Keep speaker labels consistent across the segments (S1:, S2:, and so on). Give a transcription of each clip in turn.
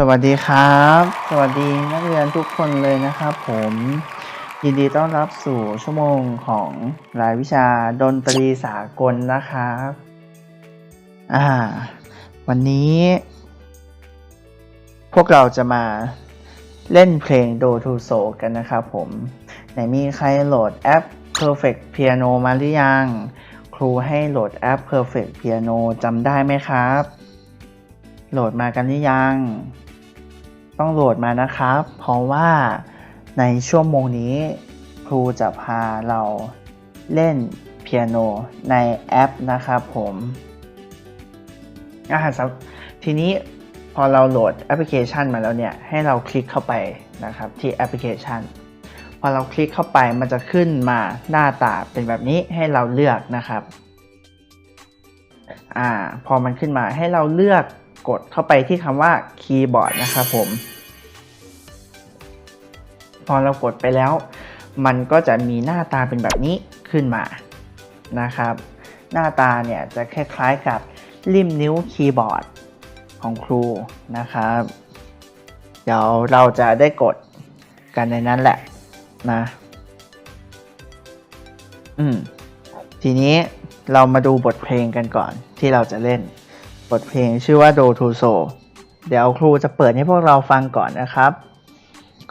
S1: สวัสดีครับ สวัสดีนักเรียนทุกคนเลยนะครับผม ยินดีต้อนรับสู่ชั่วโมงของรายวิชาดนตรีสากลนะครับอ่า วันนี้ พวกเราจะมาเล่นเพลง Do to So กันนะครับผมไหนมีใครโหลดแอป Perfect Piano มาหรือยัง ครูให้โหลดแอป Perfect Piano จำได้ไหมครับ โหลดมากันหรือยัง ต้องโหลดมานะครับ เพราะว่าในชั่วโมงนี้ครูจะพาเราเล่นเปียโนในแอปนะครับผมอ่าสำทีนี้พอเราโหลดแอปพลิเคชันมาแล้วเนี่ย ให้เราคลิกเข้าไปนะครับที่แอปพลิเคชัน พอเราคลิกเข้าไปมันจะขึ้นมาหน้าตาเป็นแบบนี้ให้เราเลือกนะครับอ่าพอมันขึ้นมาให้เราเลือก กดเข้าไปที่คำว่าคีย์บอร์ดนะครับผม พอเรากดไปแล้ว มันก็จะมีหน้าตาเป็นแบบนี้ขึ้นมานะครับ หน้าตาเนี่ยจะคล้ายๆกับริมนิ้วคีย์บอร์ดของครูนะครับ เดี๋ยวเราจะได้กดกันในนั้นแหละนะอืมทีนี้เรามาดูบทเพลงกันก่อนที่เราจะเล่น บทเพลงชื่อว่า Do to So เดี๋ยวครูจะเปิดให้พวกเราฟังก่อนนะครับ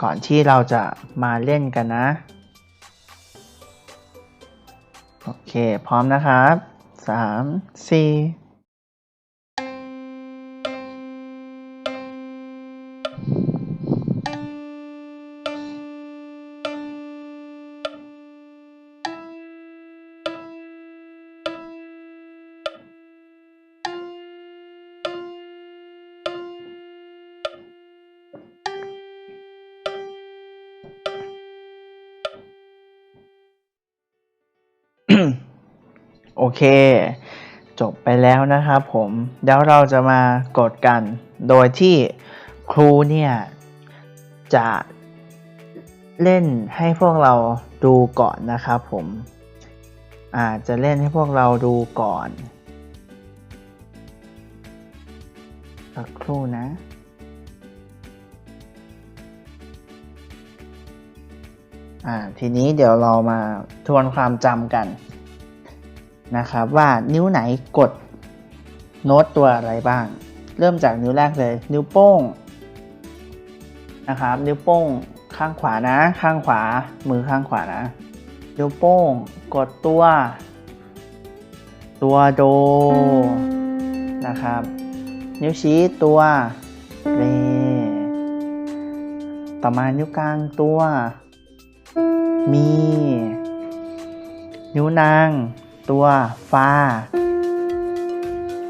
S1: ก่อนที่เราจะมาเล่นกันนะ โอเค พร้อมนะครับ 3 4 โอเค จบไปแล้วนะครับผมเดี๋ยวเราจะมากดกัน โดยที่ครูเนี่ย จะเล่นให้พวกเราดูก่อนนะครับผมอาจจะเล่นให้พวกเราดูก่อนสักครู่นะ อ่าทีนี้เดี๋ยวเรามาทวนความจำกันนะครับว่านิ้วไหนกดโน้ตตัวอะไรบ้าง เริ่มจากนิ้วแรกเลย นิ้วโป้งนะครับนิ้วโป้งข้างขวานะ ข้างขวามือข้างขวานะ นิ้วโป้งกดตัว ตัวโดนะครับ นิ้วชี้ตัวเรต่อมานิ้วกลางตัว มี นิ้วนาง ตัวฟา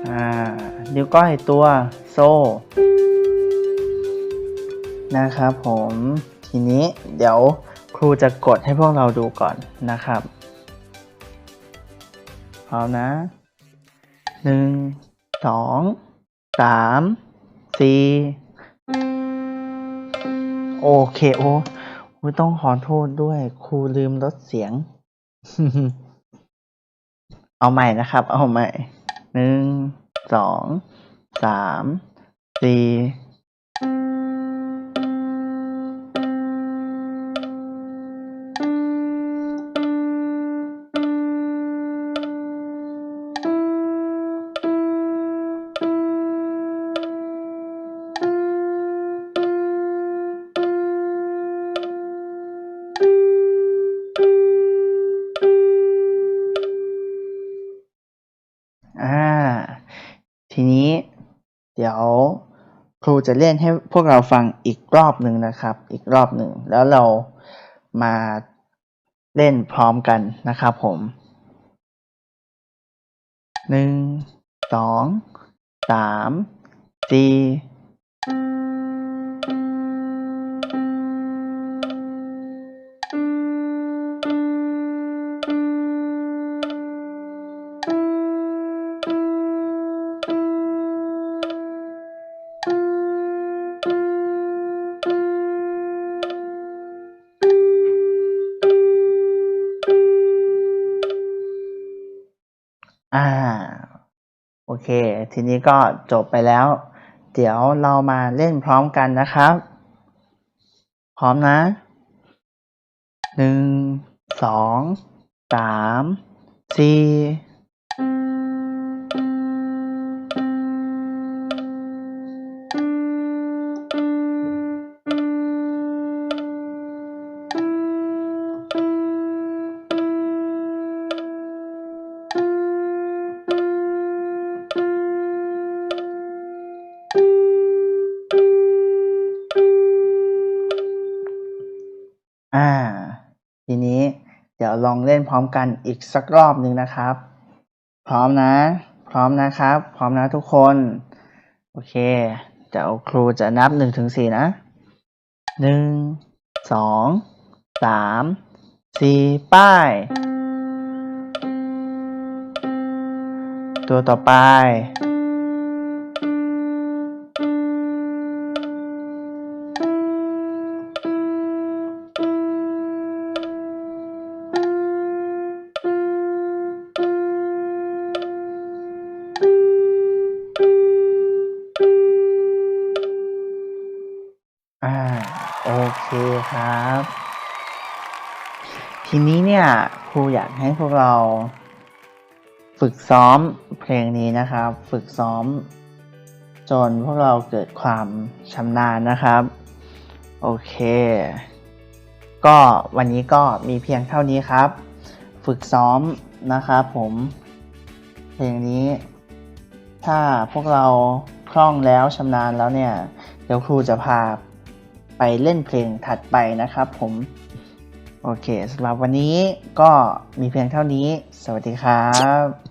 S1: อ่านิ้วก้อยตัวโซ่ นะครับผมทีนี้เดี๋ยวครูจะกดให้พวกเราดูก่อนนะครับพร้อมนะหนึ่งสองสามสี่โอเคโอ้ ไม่ต้องขอโทษด้วย ครูลืมลดเสียง เอาใหม่นะครับ เอาใหม่ หนึ่ง สอง สาม สี่ ดี๋ยวครูจะเล่นให้พวกเราฟังอีกรอบหนึ่งนะครับ อีกรอบหนึ่ง แล้วเรามาเล่นพร้อมกันนะครับผมหนึ่งสองสามสี่ เค ทีนี้ก็จบไปแล้ว เดี๋ยวเรามาเล่นพร้อมกันนะครับ พร้อมนะหนึ่งสองสามสี่ ลองเล่นพร้อมกันอีกสักรอบหนึ่งนะครับ พร้อมนะ พร้อมนะครับ พร้อมนะทุกคน โอเคเดี๋ยวครูจะนับหนึ่งถึงสี่นะหนึ่งสองสามสี่ป้าย ตัวต่อไป โอเคครับ ทีนี้เนี่ยครูอยากให้พวกเรา ฝึกซ้อมเพลงนี้นะครับ ฝึกซ้อม จนพวกเราเกิดความชำนาญนะครับ โอเค ก็วันนี้ก็มีเพียงเท่านี้ครับ ฝึกซ้อมนะครับผมเพลงนี้ ถ้าพวกเราคล่องแล้วชำนาญแล้วเนี่ย เดี๋ยวครูจะพา ไปเล่นเพลงถัดไปนะครับผม โอเคสำหรับวันนี้ก็มีเพียงเท่านี้ สวัสดีครับ